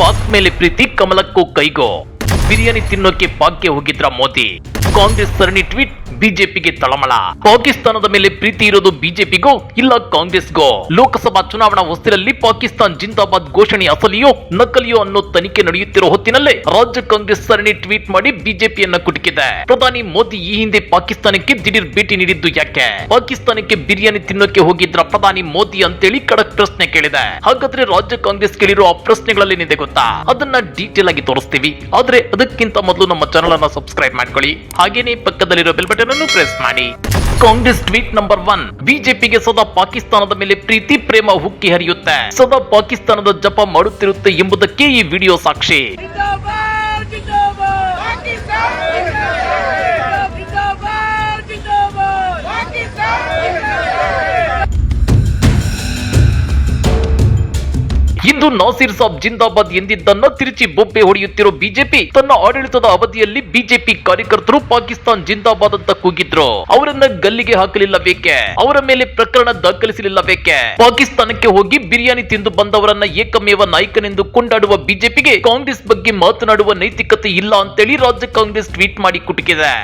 ಪಾಕ್ ಮೇಲೆ ಪ್ರೀತಿ ಕಮಲಕ್ಕೂ ಕೈಗೋ. ಬಿರಿಯಾನಿ ತಿನ್ನೋಕೆ ಪಾಕ್ಗೆ ಹೋಗಿದ್ರ ಮೋದಿ? ಕಾಂಗ್ರೆಸ್ ಸರಣಿ ಟ್ವೀಟ್, ಬಿಜೆಪಿಗೆ ತಳಮಳ. ಪಾಕಿಸ್ತಾನದ ಮೇಲೆ ಪ್ರೀತಿ ಇರೋದು ಬಿಜೆಪಿಗೋ ಇಲ್ಲ ಕಾಂಗ್ರೆಸ್ಗೋ? ಲೋಕಸಭಾ ಚುನಾವಣಾ ಹೊಸ್ತಿಲಲ್ಲಿ ಪಾಕಿಸ್ತಾನ್ ಜಿಂದಾಬಾದ್ ಘೋಷಣೆ ಅಸಲಿಯೋ, ನಕಲಿಯೋ ಅನ್ನೋ ತನಿಖೆ ನಡೆಯುತ್ತಿರೋ ಹೊತ್ತಿನಲ್ಲೇ ರಾಜ್ಯ ಕಾಂಗ್ರೆಸ್ ಸರಣಿ ಟ್ವೀಟ್ ಮಾಡಿ ಬಿಜೆಪಿಯನ್ನ ಕುಟುಕಿದೆ. ಪ್ರಧಾನಿ ಮೋದಿ ಈ ಹಿಂದೆ ಪಾಕಿಸ್ತಾನಕ್ಕೆ ದಿಢೀರ್ ಭೇಟಿ ನೀಡಿದ್ದು ಯಾಕೆ? ಪಾಕಿಸ್ತಾನಕ್ಕೆ ಬಿರಿಯಾನಿ ತಿನ್ನೋಕೆ ಹೋಗಿದ್ರ ಪ್ರಧಾನಿ ಮೋದಿ ಅಂತೇಳಿ ಖಡಕ್ ಪ್ರಶ್ನೆ ಕೇಳಿದೆ. ಹಾಗಾದ್ರೆ ರಾಜ್ಯ ಕಾಂಗ್ರೆಸ್ ಕೇಳಿರೋ ಆ ಪ್ರಶ್ನೆಗಳಲ್ಲೇನಿದೆ ಗೊತ್ತಾ? ಅದನ್ನ ಡೀಟೇಲ್ ಆಗಿ ತೋರಿಸ್ತೀವಿ. ಆದ್ರೆ ಅದಕ್ಕಿಂತ ಮೊದಲು ನಮ್ಮ ಚಾನಲ್ ಅನ್ನ ಸಬ್ಸ್ಕ್ರೈಬ್ ಮಾಡ್ಕೊಳ್ಳಿ. ಹಾಗೇನೇ ಪಕ್ಕದಲ್ಲಿರೋ ಬೆಲ್ ಬಟನ್ ಅನ್ನು ಪ್ರೆಸ್ ಮಾಡಿ. ಕಾಂಗ್ರೆಸ್ ಟ್ವೀಟ್ ನಂಬರ್ ಒನ್ ಬಿಜೆಪಿಗೆ ಸದಾ ಪಾಕಿಸ್ತಾನದ ಮೇಲೆ ಪ್ರೀತಿ, ಪ್ರೇಮ ಹುಕ್ಕಿ ಹರಿಯುತ್ತೆ. ಸದಾ ಪಾಕಿಸ್ತಾನದ ಜಪ ಮಾಡುತ್ತಿರುತ್ತೆ ಎಂಬುದಕ್ಕೆ ಈ ವಿಡಿಯೋ ಸಾಕ್ಷಿ. ಇಂದು ನಾಸಿರ್ ಸಾಬ್ ಜಿಂದಾಬಾದ್ ಎಂದಿದ್ದನ್ನ ತಿರುಚಿ ಬೊಬ್ಬೆ ಹೊಡೆಯುತ್ತಿರೋ ಬಿಜೆಪಿ ತನ್ನ ಆಡಳಿತದ ಅವಧಿಯಲ್ಲಿ ಬಿಜೆಪಿ ಕಾರ್ಯಕರ್ತರು ಪಾಕಿಸ್ತಾನ್ ಜಿಂದಾಬಾದ್ ಅಂತ ಕೂಗಿದ್ರು. ಅವರನ್ನ ಗಲ್ಲಿಗೆ ಹಾಕಲಿಲ್ಲ ಬೇಕೆ ಅವರ ಮೇಲೆ ಪ್ರಕರಣ ದಾಖಲಿಸಲಿಲ್ಲ ಬೇಕೆ ಪಾಕಿಸ್ತಾನಕ್ಕೆ ಹೋಗಿ ಬಿರಿಯಾನಿ ತಿಂದು ಬಂದವರನ್ನ ಏಕಮೇವ ನಾಯಕನೆಂದು ಕೊಂಡಾಡುವ ಬಿಜೆಪಿಗೆ ಕಾಂಗ್ರೆಸ್ ಬಗ್ಗೆ ಮಾತನಾಡುವ ನೈತಿಕತೆ ಇಲ್ಲ ಅಂತೇಳಿ ರಾಜ್ಯ ಕಾಂಗ್ರೆಸ್ ಟ್ವೀಟ್ ಮಾಡಿ ಕುಟುಕಿದೆ.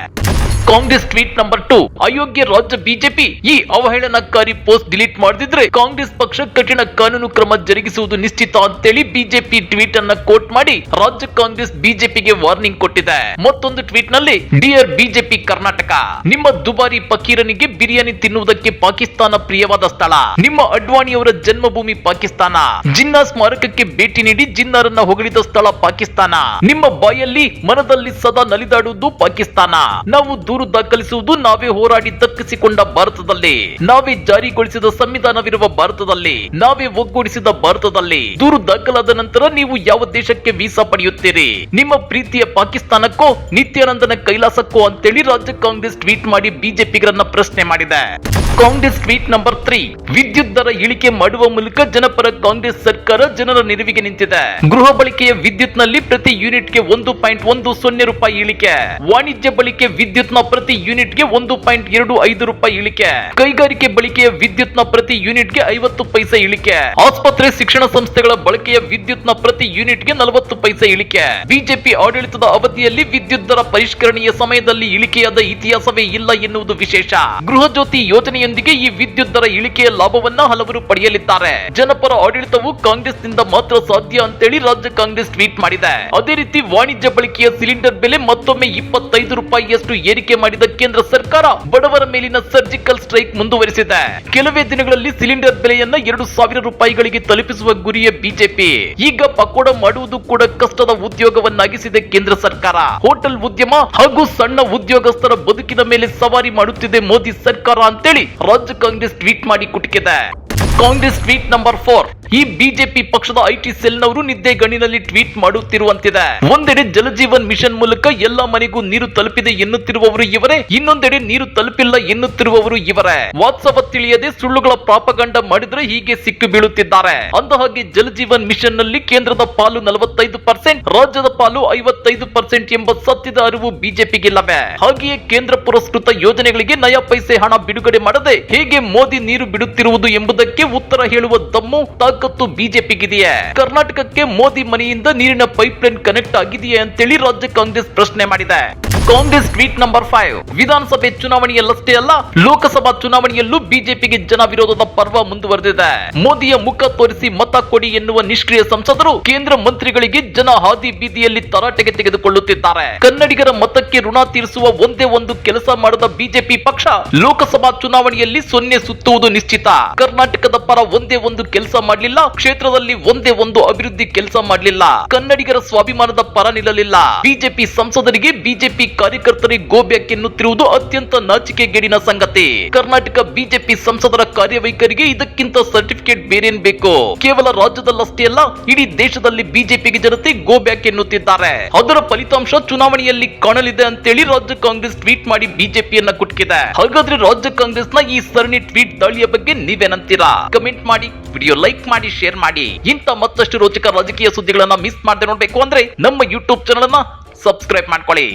Congress tweet number two. ಅಯೋಗ್ಯ ರಾಜ್ಯ ಬಿಜೆಪಿ ಈ ಅವಹೇಳನಕಾರಿ ಪೋಸ್ಟ್ ಡಿಲೀಟ್ ಮಾಡದಿದ್ರೆ ಕಾಂಗ್ರೆಸ್ ಪಕ್ಷ ಕಠಿಣ ಕಾನೂನು ಕ್ರಮ ಜರುಗಿಸುವುದು ನಿಶ್ಚಿತ ಅಂತೇಳಿ ಬಿಜೆಪಿ ಟ್ವೀಟ್ ಅನ್ನ ಕೋಟ್ ಮಾಡಿ ರಾಜ್ಯ ಕಾಂಗ್ರೆಸ್ ಬಿಜೆಪಿಗೆ ವಾರ್ನಿಂಗ್ ಕೊಟ್ಟಿದೆ. ಮತ್ತೊಂದು ಟ್ವೀಟ್ನಲ್ಲಿ, ಡಿಯರ್ ಬಿಜೆಪಿ ಕರ್ನಾಟಕ, ನಿಮ್ಮ ದುಬಾರಿ ಫಕೀರನಿಗೆ ಬಿರಿಯಾನಿ ತಿನ್ನುವುದಕ್ಕೆ ಪಾಕಿಸ್ತಾನ ಪ್ರಿಯವಾದ ಸ್ಥಳ. ನಿಮ್ಮ ಅಡ್ವಾಣಿಯವರ ಜನ್ಮಭೂಮಿ ಪಾಕಿಸ್ತಾನ. ಜಿನ್ನಾ ಸ್ಮಾರಕಕ್ಕೆ ಭೇಟಿ ನೀಡಿ ಜಿನ್ನಾರನ್ನ ಹೊಗಳಿದ ಸ್ಥಳ ಪಾಕಿಸ್ತಾನ. ನಿಮ್ಮ ಬಾಯಲ್ಲಿ ಮನದಲ್ಲಿ ಸದಾ ನಲಿದಾಡುವುದು ಪಾಕಿಸ್ತಾನ. ನಾವು ದಾಖಲಿಸುವುದು ನಾವೇ ಹೋರಾಡಿ ದಕ್ಕಿಸಿಕೊಂಡ ಭಾರತದಲ್ಲಿ. ನಾವೇ ಜಾರಿಗೊಳಿಸಿದ ಸಂವಿಧಾನವಿರುವ ಭಾರತದಲ್ಲಿ. ನಾವೇ ಒಗ್ಗೂಡಿಸಿದ ಭಾರತದಲ್ಲಿ. ದೂರು ದಾಖಲಾದ ನಂತರ ನೀವು ಯಾವ ದೇಶಕ್ಕೆ ವೀಸಾ ಪಡೆಯುತ್ತೀರಿ? ನಿಮ್ಮ ಪ್ರೀತಿಯ ಪಾಕಿಸ್ತಾನಕ್ಕೋ, ನಿತ್ಯಾನಂದನ ಕೈಲಾಸಕ್ಕೋ ಅಂತೇಳಿ ರಾಜ್ಯ ಕಾಂಗ್ರೆಸ್ ಟ್ವೀಟ್ ಮಾಡಿ ಬಿಜೆಪಿಗರನ್ನ ಪ್ರಶ್ನೆ ಮಾಡಿದೆ. ಕಾಂಗ್ರೆಸ್ ಟ್ವೀಟ್ ನಂಬರ್ ತ್ರೀ, ವಿದ್ಯುತ್ ದರ ಇಳಿಕೆ ಮಾಡುವ ಮೂಲಕ ಜನಪರ ಕಾಂಗ್ರೆಸ್ ಸರ್ಕಾರ ಜನರ ನೆರವಿಗೆ ನಿಂತಿದೆ. ಗೃಹ ಬಳಕೆಯ ವಿದ್ಯುತ್ನಲ್ಲಿ ಪ್ರತಿ ಯೂನಿಟ್ಗೆ ಒಂದು ಪಾಯಿಂಟ್ ಒಂದು ಸೊನ್ನೆ ರೂಪಾಯಿ ಇಳಿಕೆ. ವಾಣಿಜ್ಯ ಬಳಿಕೆ ವಿದ್ಯುತ್ ಪ್ರತಿ ಯೂನಿಟ್ಗೆ ಒಂದು ಪಾಯಿಂಟ್ ಎರಡು ಐದು ರೂಪಾಯಿ ಇಳಿಕೆ. ಕೈಗಾರಿಕೆ ಬಳಕೆಯ ವಿದ್ಯುತ್ನ ಪ್ರತಿ ಯೂನಿಟ್ಗೆ ಐವತ್ತು ಪೈಸೆ ಇಳಿಕೆ. ಆಸ್ಪತ್ರೆ ಶಿಕ್ಷಣ ಸಂಸ್ಥೆಗಳ ಬಳಕೆಯ ವಿದ್ಯುತ್ನ ಪ್ರತಿ ಯೂನಿಟ್ಗೆ ನಲವತ್ತು ಪೈಸೆ ಇಳಿಕೆ. ಬಿಜೆಪಿ ಆಡಳಿತದ ಅವಧಿಯಲ್ಲಿ ವಿದ್ಯುತ್ ದರ ಪರಿಷ್ಕರಣೆಯ ಸಮಯದಲ್ಲಿ ಇಳಿಕೆಯಾದ ಇತಿಹಾಸವೇ ಇಲ್ಲ ಎನ್ನುವುದು ವಿಶೇಷ. ಗೃಹ ಜ್ಯೋತಿ ಯೋಜನೆಯೊಂದಿಗೆ ಈ ವಿದ್ಯುತ್ ದರ ಇಳಿಕೆಯ ಲಾಭವನ್ನ ಹಲವರು ಪಡೆಯಲಿದ್ದಾರೆ. ಜನಪರ ಆಡಳಿತವು ಕಾಂಗ್ರೆಸ್ನಿಂದ ಮಾತ್ರ ಸಾಧ್ಯ ಅಂತೇಳಿ ರಾಜ್ಯ ಕಾಂಗ್ರೆಸ್ ಟ್ವೀಟ್ ಮಾಡಿದೆ. ಅದೇ ರೀತಿ ವಾಣಿಜ್ಯ ಬಳಕೆಯ ಸಿಲಿಂಡರ್ ಬೆಲೆ ಮತ್ತೊಮ್ಮೆ ಇಪ್ಪತ್ತೈದು ರೂಪಾಯಿಯಷ್ಟು ಏರಿಕೆ ಮಾಡಿದ ಕೇಂದ್ರ ಸರ್ಕಾರ ಬಡವರ ಮೇಲಿನ ಸರ್ಜಿಕಲ್ ಸ್ಟ್ರೈಕ್ ಮುಂದುವರಿಸಿದೆ. ಕೆಲವೇ ದಿನಗಳಲ್ಲಿ ಸಿಲಿಂಡರ್ ಬೆಲೆಯನ್ನ ಎರಡು ಸಾವಿರ ರೂಪಾಯಿಗಳಿಗೆ ತಲುಪಿಸುವ ಗುರಿಯ ಬಿಜೆಪಿ. ಈಗ ಪಕೋಡ ಮಾಡುವುದು ಕೂಡ ಕಷ್ಟದ ಉದ್ಯೋಗವನ್ನಾಗಿಸಿದೆ ಕೇಂದ್ರ ಸರ್ಕಾರ. ಹೋಟೆಲ್ ಉದ್ಯಮ ಹಾಗೂ ಸಣ್ಣ ಉದ್ಯೋಗಸ್ಥರ ಬದುಕಿನ ಮೇಲೆ ಸವಾರಿ ಮಾಡುತ್ತಿದೆ ಮೋದಿ ಸರ್ಕಾರ ಅಂತೇಳಿ ರಾಜ್ಯ ಕಾಂಗ್ರೆಸ್ ಟ್ವೀಟ್ ಮಾಡಿ ಕುಟುಕಿದೆ. Congress tweet number four. ಈ ಬಿಜೆಪಿ ಪಕ್ಷದ ಐಟಿ ಸೆಲ್ನವರು ನಿದ್ದೆ ಗಣಿನಲ್ಲಿ ಟ್ವೀಟ್ ಮಾಡುತ್ತಿರುವಂತಿದೆ. ಒಂದೆಡೆ ಜಲಜೀವನ್ ಮಿಷನ್ ಮೂಲಕ ಎಲ್ಲಾ ಮನೆಗೂ ನೀರು ತಲುಪಿದೆ ಎನ್ನುತ್ತಿರುವವರು ಇವರೇ, ಇನ್ನೊಂದೆಡೆ ನೀರು ತಲುಪಿಲ್ಲ ಎನ್ನುತ್ತಿರುವವರು ಇವರೇ. ವಾಸ್ತವ ತಿಳಿಯದೆ ಸುಳ್ಳುಗಳ ಪ್ರಾಪಗಂಡ ಮಾಡಿದ್ರೆ ಹೀಗೆ ಸಿಕ್ಕು ಬೀಳುತ್ತಿದ್ದಾರೆ. ಅಂದ ಹಾಗೆ ಜಲಜೀವನ್ ಮಿಷನ್ನಲ್ಲಿ ಕೇಂದ್ರದ ಪಾಲು ನಲವತ್ತೈದು ಪರ್ಸೆಂಟ್, ರಾಜ್ಯದ ಪಾಲು ಐವತ್ತೈದು ಪರ್ಸೆಂಟ್ ಎಂಬ ಸತ್ಯದ ಅರಿವು ಬಿಜೆಪಿಗಿಲ್ಲವೇ ಹಾಗೆಯೇ ಕೇಂದ್ರ ಪುರಸ್ಕೃತ ಯೋಜನೆಗಳಿಗೆ ನಯ ಪೈಸೆ ಹಣ ಬಿಡುಗಡೆ ಮಾಡದೆ ಹೇಗೆ ಮೋದಿ ನೀರು ಬಿಡುತ್ತಿರುವುದು ಎಂಬುದಕ್ಕೆ ಉತ್ತರ ಹೇಳುವ ದಮ್ಮು, ತಾಕತ್ತು ಬಿಜೆಪಿಗಿದೆಯೇ? ಕರ್ನಾಟಕಕ್ಕೆ ಮೋದಿ ಮನೆಯಿಂದ ನೀರಿನ ಪೈಪ್ ಲೈನ್ ಕನೆಕ್ಟ್ ಆಗಿದೆಯೇ ಅಂತೇಳಿ ರಾಜ್ಯ ಕಾಂಗ್ರೆಸ್ ಪ್ರಶ್ನೆ ಮಾಡಿದೆ. Congress tweet number five. ವಿಧಾನಸಭೆ ಚುನಾವಣೆಯಲ್ಲಷ್ಟೇ ಅಲ್ಲ, ಲೋಕಸಭಾ ಚುನಾವಣೆಯಲ್ಲೂ ಬಿಜೆಪಿಗೆ ಜನ ವಿರೋಧದ ಪರ್ವ ಮುಂದುವರೆದಿದೆ. ಮೋದಿಯ ಮುಖ ತೋರಿಸಿ ಮತ ಕೊಡಿ ಎನ್ನುವ ನಿಷ್ಕ್ರಿಯ ಸಂಸದರು, ಕೇಂದ್ರ ಮಂತ್ರಿಗಳಿಗೆ ಜನ ಹಾದಿ ಬೀದಿಯಲ್ಲಿ ತರಾಟೆಗೆ ತೆಗೆದುಕೊಳ್ಳುತ್ತಿದ್ದಾರೆ. ಕನ್ನಡಿಗರ ಮತಕ್ಕೆ ಋಣ ತೀರಿಸುವ ಒಂದೇ ಒಂದು ಕೆಲಸ ಮಾಡದ ಬಿಜೆಪಿ ಪಕ್ಷ, ಲೋಕಸಭಾ ಚುನಾವಣೆಯಲ್ಲಿ ಸೊನ್ನೆ ಸುತ್ತುವುದು ನಿಶ್ಚಿತ. ಕರ್ನಾಟಕದ ಪರ ಒಂದೇ ಒಂದು ಕೆಲಸ ಮಾಡಲಿಲ್ಲ, ಕ್ಷೇತ್ರದಲ್ಲಿ ಒಂದೇ ಒಂದು ಅಭಿವೃದ್ಧಿ ಕೆಲಸ ಮಾಡಲಿಲ್ಲ. ಕನ್ನಡಿಗರ ಸ್ವಾಭಿಮಾನದ ಪರ ನಿಲ್ಲಲಿಲ್ಲ. ಬಿಜೆಪಿ ಸಂಸದರಿಗೆ ಬಿಜೆಪಿ ಕಾರ್ಯಕರ್ತರಿಗೆ ಗೋಬ್ಯಾಕ್ ಎನ್ನುತ್ತಿರುವುದು ಅತ್ಯಂತ ನಾಚಿಕೆಗೇಡಿನ ಸಂಗತಿ. ಕರ್ನಾಟಕ ಬಿಜೆಪಿ ಸಂಸದರ ಕಾರ್ಯವೈಖರಿಗೆ ಇದಕ್ಕಿಂತ ಸರ್ಟಿಫಿಕೇಟ್ ಬೇರೇನ್ ಬೇಕು? ಕೇವಲ ರಾಜ್ಯದಲ್ಲಷ್ಟೇ ಅಲ್ಲ, ಇಡೀ ದೇಶದಲ್ಲಿ ಬಿಜೆಪಿಗೆ ಜನತೆ ಗೋಬ್ಯಾಕ್ ಎನ್ನುತ್ತಿದ್ದಾರೆ. ಅದರ ಫಲಿತಾಂಶ ಚುನಾವಣೆಯಲ್ಲಿ ಕಾಣಲಿದೆ ಅಂತೇಳಿ ರಾಜ್ಯ ಕಾಂಗ್ರೆಸ್ ಟ್ವೀಟ್ ಮಾಡಿ ಬಿಜೆಪಿಯನ್ನ ಕುಟ್ಕಿದೆ. ಹಾಗಾದ್ರೆ ರಾಜ್ಯ ಕಾಂಗ್ರೆಸ್ನ ಈ ಸರಣಿ ಟ್ವೀಟ್ ದಾಳಿಯ ಬಗ್ಗೆ ನೀವೇನಂತೀರಾ? ಕಮೆಂಟ್ ಮಾಡಿ ವಿಡಿಯೋ ಲೈಕ್ ಮಾಡಿ ಶೇರ್ ಮಾಡಿ. ಇಂಥ ಮತ್ತಷ್ಟು ರೋಚಕ ರಾಜಕೀಯ ಸುದ್ದಿಗಳನ್ನ ಮಿಸ್ ಮಾಡದೆ ನೋಡ್ಬೇಕು ಅಂದ್ರೆ ನಮ್ಮ ಯೂಟ್ಯೂಬ್ ಚಾನಲ್ ಅನ್ನ ಸಬ್ಸ್ಕ್ರೈಬ್ ಮಾಡ್ಕೊಳ್ಳಿ.